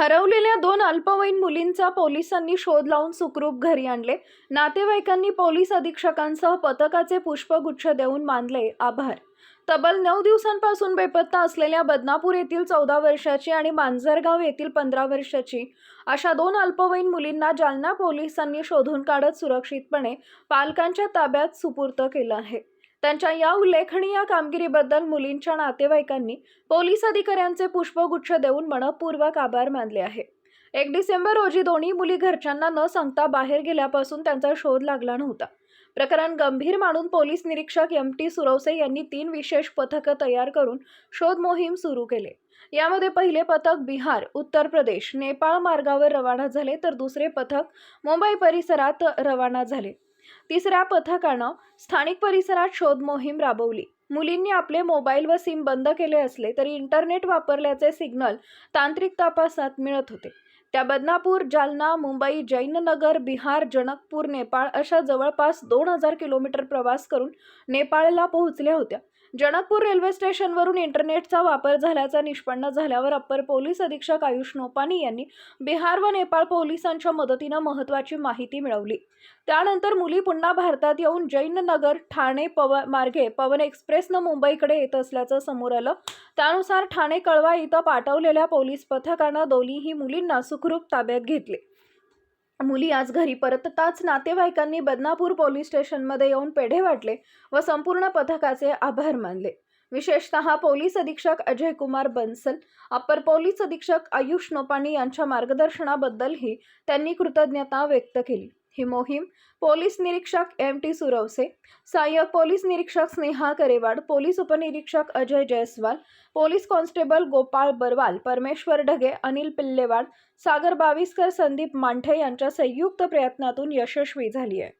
हरवलेल्या दोन अल्पवयीन मुलींचा पोलिसांनी शोध लावून सुखरूप घरी आणले. नातेवाईकांनी पोलीस अधीक्षकांसह पथकाचे पुष्पगुच्छ देऊन मानले. आभार. तब्बल नऊ दिवसांपासून बेपत्ता असलेल्या बदनापूर येथील चौदा वर्षाची आणि मांजरगाव येथील पंधरा वर्षाची अशा दोन अल्पवयीन मुलींना जालना पोलिसांनी शोधून काढत सुरक्षितपणे पालकांच्या ताब्यात सुपूर्त केलं आहे. त्यांच्या या उल्लेखनीय कामगिरीबद्दल मुलींच्या नातेवाईकांनी पोलीस अधिकाऱ्यांचे पुष्पगुच्छ देऊन मनपूर्वक आभार मानले आहे. एक डिसेंबर रोजी दोन्ही मुली घरच्यांना न सांगता बाहेर गेल्यापासून त्यांचा शोध लागला नव्हता. प्रकरण गंभीर मानून पोलीस निरीक्षक एम टी सुरवसे यांनी तीन विशेष पथकं तयार करून शोध मोहीम सुरू केले. यामध्ये पहिले पथक बिहार उत्तर प्रदेश नेपाळ मार्गावर रवाना झाले तर दुसरे पथक मुंबई परिसरात रवाना झाले. तिसऱ्या पथकानं स्थानिक परिसरात शोध मोहीम राबवली. मुलींनी आपले मोबाईल व सिम बंद केले असले तरी इंटरनेट वापरल्याचे सिग्नल तांत्रिक तपासात मिळत होते. त्या बदनापूर जालना मुंबई जैननगर बिहार जनकपूर नेपाळ अशा जवळपास दोन हजार किलोमीटर प्रवास करून नेपाळला पोहोचल्या होत्या. जनकपूर रेल्वे स्टेशनवरून इंटरनेटचा वापर झाल्याचा निष्पन्न झाल्यावर अप्पर पोलीस अधीक्षक आयुष नोपानी यांनी बिहार व नेपाळ पोलिसांच्या मदतीनं महत्त्वाची माहिती मिळवली. त्यानंतर मुली पुन्हा भारतात येऊन जैननगर ठाणे पव मार्गे पवन एक्सप्रेसनं मुंबईकडे येत असल्याचं समोर आलं. त्यानुसार ठाणे कळवा इथं पाठवलेल्या पोलीस पथकानं दोन्हीही मुलींना सुखरूप ताब्यात घेतले. मुली आज घरी परतताच नातेवाईकांनी बदनापूर पोलीस स्टेशनमध्ये येऊन पेढे वाटले व संपूर्ण पथकाचे आभार मानले. विशेषतः पोलीस अधीक्षक अजय कुमार बन्सल अप्पर पोलीस अधीक्षक आयुष नोपानी यांच्या मार्गदर्शनाबद्दलही त्यांनी कृतज्ञता व्यक्त केली. ही मोहीम पोलीस निरीक्षक एम टी सुरवसे सहाय्यक पोलीस निरीक्षक स्नेहा करेवाड पोलीस उपनिरीक्षक अजय जयस्वाल पोलीस कॉन्स्टेबल गोपाळ बरवाल परमेश्वर ढगे अनिल पिल्लेवाड सागर बाविस्कर संदीप मांठे यांच्या संयुक्त प्रयत्नातून यशस्वी झाली आहे